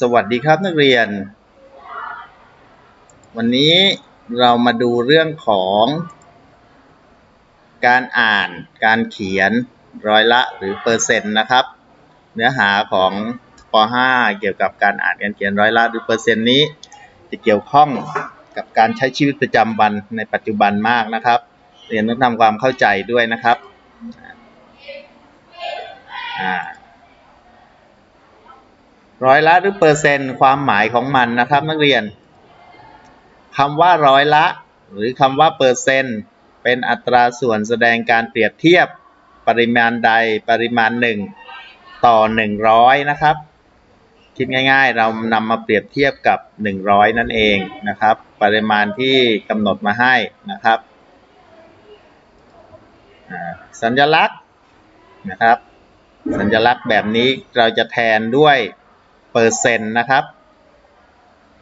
สวัสดีครับนักเรียน วันนี้เรามาดูเรื่องของ การอ่านการเขียนร้อยละหรือเปอร์เซ็นต์นะครับ เนื้อหาของป .5 เกี่ยวกับการอ่านการเขียนร้อยละหรือเปอร์เซ็นต์นี้ จะเกี่ยวข้องกับการใช้ชีวิตประจำวันในปัจจุบันมากนะครับ เรียนต้องทำความเข้าใจด้วยนะครับอ่า ร้อยละหรือเปอร์เซนต์ความหมายของมันนะครับ นักเรียนคำว่าร้อยละ หรือคำว่าเปอร์เซนต์เป็นอัตราส่วนแสดงการเปรียบเทียบปริมาณใดปริมาณหนึ่งต่อ 100 นะครับ คิดง่ายๆ เรานำมาเปรียบเทียบกับ 100 นั่นเองนะครับ ปริมาณที่กำหนดมาให้นะครับ สัญลักษณ์นะครับ สัญลักษณ์แบบนี้เราจะแทนด้วย เปอร์เซ็นต์นะครับ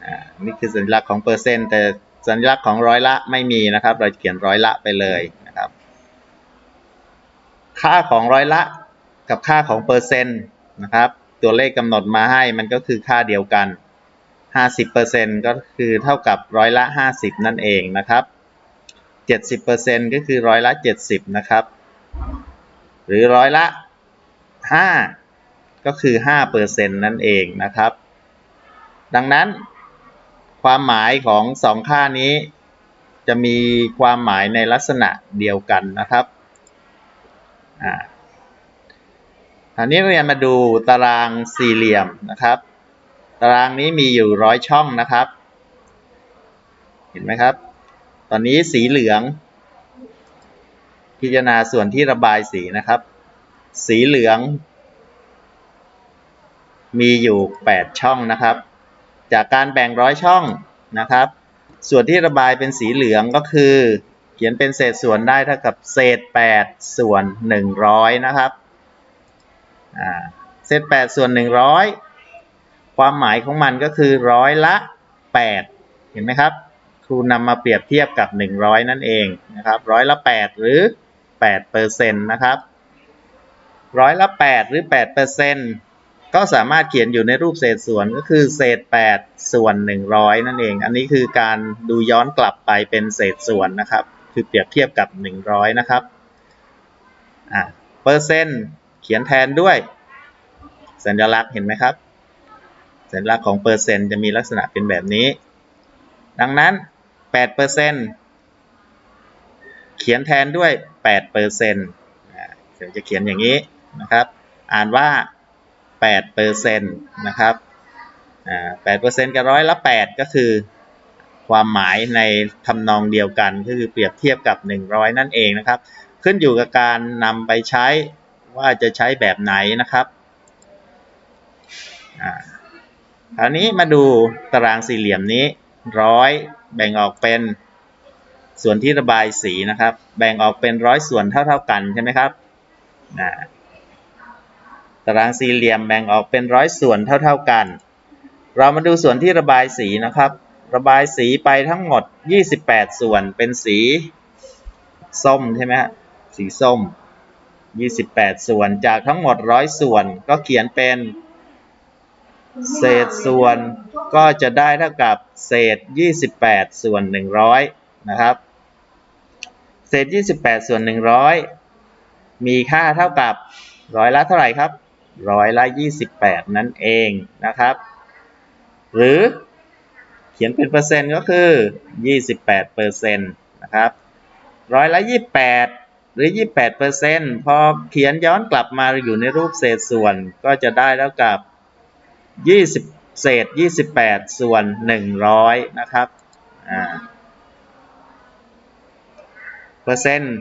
อ่านี่คือสัญลักษณ์ของเปอร์เซ็นต์แต่สัญลักษณ์ของร้อยละไม่มีนะครับ เราเขียนร้อยละไปเลยนะครับ ค่าของร้อยละกับค่าของเปอร์เซ็นต์นะครับ ตัวเลขกำหนดมาให้มันก็คือค่าเดียวกัน 50%ก็คือเท่ากับร้อยละ 50 นั่นเองนะครับ 70%ก็คือร้อยละ 70 นะครับ หรือร้อยละ 5 ก็คือ 5%นั่นเองนะครับ ดังนั้น ความหมายของสองค่านี้ จะมีความหมายในลักษณะเดียวกันนะครับอ่าอันนี้เรียนมาดูตารางสี่เหลี่ยมนะครับ ตารางนี้มีอยู่ร้อยช่องนะครับ เห็นไหมครับ ตอนนี้สีเหลือง พิจารณาส่วนที่ระบายสีนะครับ สีเหลือง มีอยู่ 8 ช่องนะครับ จากการแบ่งร้อยช่องนะครับ ส่วนที่ระบายเป็นสีเหลืองก็คือ เขียนเป็นเศษส่วนได้เท่ากับเศษ 8 ส่วน 100 นะครับเศษ 8 ส่วน 100 ความหมายของมันก็คือร้อยละ 8 เห็นไหมครับ ครูนำมาเปรียบเทียบกับ 100 นั่นเองนะครับร้อยละ 8 หรือ8เปอร์เซ็นต์นะครับร้อยละ 8 หรือ8เปอร์เซ็นต์ ก็สามารถเขียนอยู่ในรูปเศษส่วนก็คือเศษ 8 ส่วน 100 นั่นเอง อันนี้คือการดูย้อนกลับไปเป็นเศษส่วนนะครับ คือเปรียบเทียบกับ 100 นะครับอะเปอร์เซ็นต์เขียนแทนด้วย สัญลักษณ์เห็นไหมครับ สัญลักษณ์ของเปอร์เซ็นต์จะมีลักษณะเป็นแบบนี้ ดังนั้น8เปอร์เซ็นต์เขียนแทนด้วย8เปอร์เซ็นต์เดี๋ยวจะเขียนอย่างนี้นะครับ อ่านว่า 8เปอร์เซ็นต์นะครับอ่า8เปอร์เซ็นต์กับร้อยละ 8 ก็คือ ความหมายในทำนองเดียวกันก็คือเปรียบเทียบกับ 100 นั่นเองนะครับ ขึ้นอยู่กับการนำไปใช้ว่าจะใช้แบบไหนนะครับคราวนี้มาดูตารางสี่เหลี่ยมนี้ร้อยแบ่งออกเป็นส่วนที่ระบายสีนะครับ แบ่งออกเป็นร้อยส่วนเท่า ๆกันใช่ไหมครับอ่า ตารางสี่เหลี่ยมแบ่งออกเป็นร้อยส่วนเท่า ๆกัน เรามาดูส่วนที่ระบายสีนะครับ ระบายสีไปทั้งหมด 28 ส่วนเป็นสี ส้มใช่ไหมฮะสีส้ม 28 ส่วนจากทั้งหมดร้อยส่วนก็เขียนเป็น เศษส่วนก็จะได้เท่ากับเศษ 28 ส่วน 100 นะครับ เศษ 28 ส่วน 100 มีค่าเท่ากับร้อยละเท่าไหร่ครับ ร้อยละ28 นั่นเองนะครับ หรือเขียนเป็นเปอร์เซ็นต์ก็คือ 28เปอร์เซ็นต์นะครับร้อยละ28 หรือ 28เปอร์เซ็นต์พอเขียนย้อนกลับมาอยู่ในรูปเศษส่วนก็จะได้เท่ากับ 20 เศษ 28 ส่วน 100 นะครับอ่าเปอร์เซ็นต์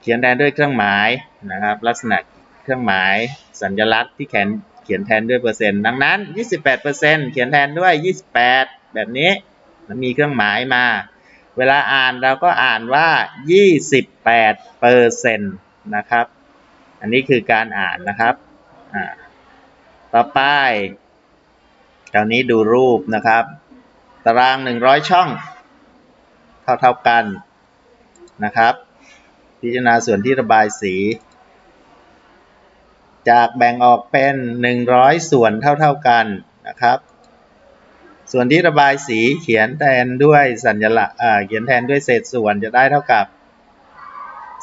เขียนแทนด้วยเครื่องหมายนะครับ ลักษณะ เครื่องหมายสัญลักษณ์ที่แขนเขียนแทนด้วยเปอร์เซ็นต์ดังนั้น 28เปอร์เซ็นต์เขียนแทนด้วย 28 แบบนี้มันมีเครื่องหมายมา เวลาอ่านเราก็อ่านว่า 28เปอร์เซ็นต์นะครับ อันนี้คือการอ่านนะครับ ต่อไปคราวนี้ดูรูปนะครับ ตาราง 100 ช่อง เท่า ๆกันนะครับ พิจารณาส่วนที่ระบายสี จากแบ่งออกเป็น 100 ส่วนเท่าๆกันนะครับ ส่วนที่ระบายสีเขียนแทนด้วยสัญลักษณ์เขียนแทนด้วยเศษส่วนจะได้เท่ากับ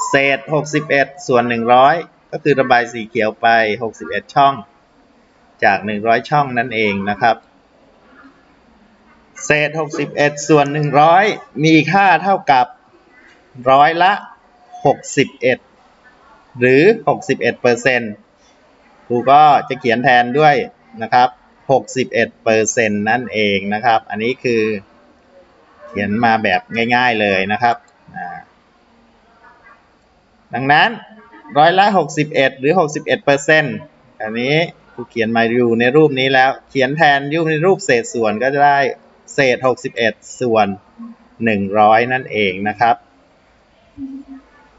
เศษ 61 ส่วน 100 ก็คือระบายสีเขียวไป 61 ช่อง จาก 100 ช่องนั่นเองนะครับ เศษ 61 ส่วน 100 มีค่าเท่ากับร้อยละ 61 หรือ 61เปอร์เซ็นต์ ครูก็จะเขียนแทนด้วยนะครับ 61เปอร์เซ็นต์นั่นเองนะครับ อันนี้คือ เขียนมาแบบง่าย ๆเลยนะครับ ดังนั้นร้อยละ 61 หรือ 61เปอร์เซ็นต์อันนี้ครูเขียนมาอยู่ในรูปนี้แล้ว เขียนแทนอยู่ในรูปเศษส่วนก็จะได้เศษ 61 ส่วน 100 นั่นเองนะครับ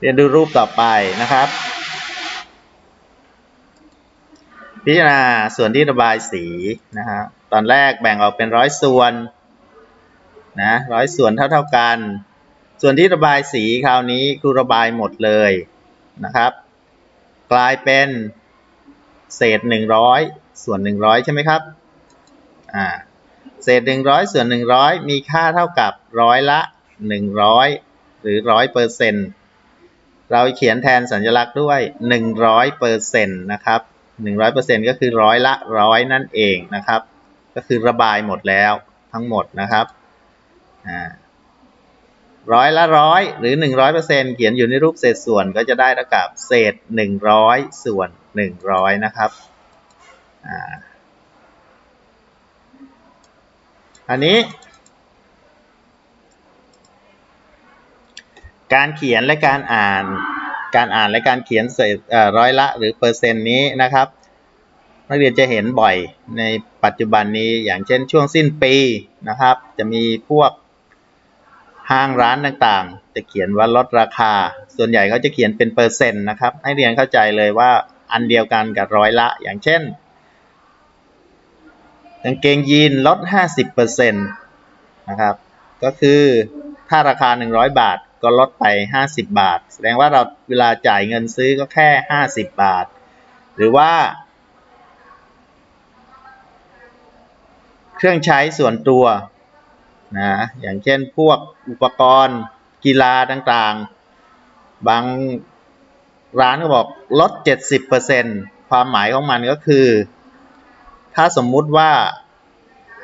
เรียนดูรูปต่อไปนะครับ พิจารณาส่วนที่ระบายสีนะฮะตอนแรกแบ่งออกเป็นร้อยส่วนนะร้อยส่วนเท่าๆกัน ส่วนที่ระบายสีคราวนี้ครูระบายหมดเลยนะครับ กลายเป็นเศษ100ส่วน100ใช่ไหมครับอ่าเศษ100ส่วน100มีค่าเท่ากับร้อยละ100หรือ100เปอร์เซ็นต์เราเขียนแทนสัญลักษณ์ด้วย100เปอร์เซ็นต์นะครับ 100%ก็คือร้อยละร้อยนั่นเองนะครับ ก็คือระบายหมดแล้วทั้งหมดนะครับอ่าร้อยละร้อยหรือ 100%เขียนอยู่ในรูปเศษส่วนก็จะได้เท่ากับเศษ 100 ส่วน 100 นะครับอ่าอันนี้ การเขียนและการอ่าน การอ่านและการเขียนเศษร้อยละหรือเปอร์เซ็นต์นี้นะครับ นักเรียนจะเห็นบ่อยในปัจจุบันนี้อย่างเช่นช่วงสิ้นปีนะครับ จะมีพวกห้างร้านต่างๆ จะเขียนว่าลดราคา ส่วนใหญ่เขาจะเขียนเป็นเปอร์เซ็นต์นะครับ ให้เรียนเข้าใจเลยว่าอันเดียวกันกับร้อยละ อย่างเช่นกางเกงยีนลด 50%นะครับ ก็คือถ้าราคา 100 บาท ก็ลดไป 50 บาท แสดงว่าเราเวลาจ่ายเงินซื้อก็แค่ 50 บาท หรือว่า เครื่องใช้ส่วนตัวนะอย่างเช่นพวกอุปกรณ์กีฬาต่างๆ บางร้านก็บอกลด 70%ความหมายของมันก็คือ ถ้าสมมุติว่า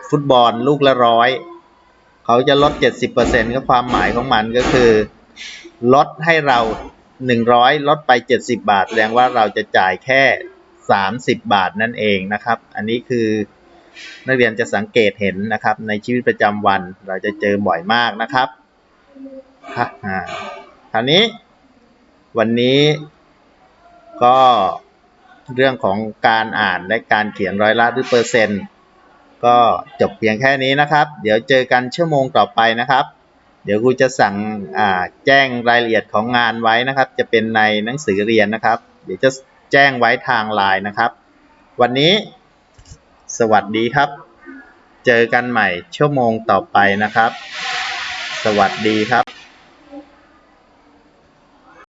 ฟุตบอลลูกละร้อย เขาจะลด 70%ก็ความหมายของมันก็คือ ลดให้เรา 100 ลดไป 70 บาท แสดงว่าเราจะจ่ายแค่ 30 บาทนั่นเองนะครับ อันนี้คือนักเรียนจะสังเกตเห็นนะครับ ในชีวิตประจำวันเราจะเจอบ่อยมากนะครับค่ะอ่าคราวนี้วันนี้ก็เรื่องของการอ่านและการเขียนร้อยละหรือเปอร์เซ็นต์ ก็จบเพียงแค่นี้นะครับ เดี๋ยวเจอกันชั่วโมงต่อไปนะครับ เดี๋ยวครูจะสั่งแจ้งรายละเอียดของงานไว้นะครับ จะเป็นในหนังสือเรียนนะครับ เดี๋ยวจะแจ้งไว้ทางไลน์นะครับ วันนี้สวัสดีครับ เจอกันใหม่ชั่วโมงต่อไปนะครับ สวัสดีครับ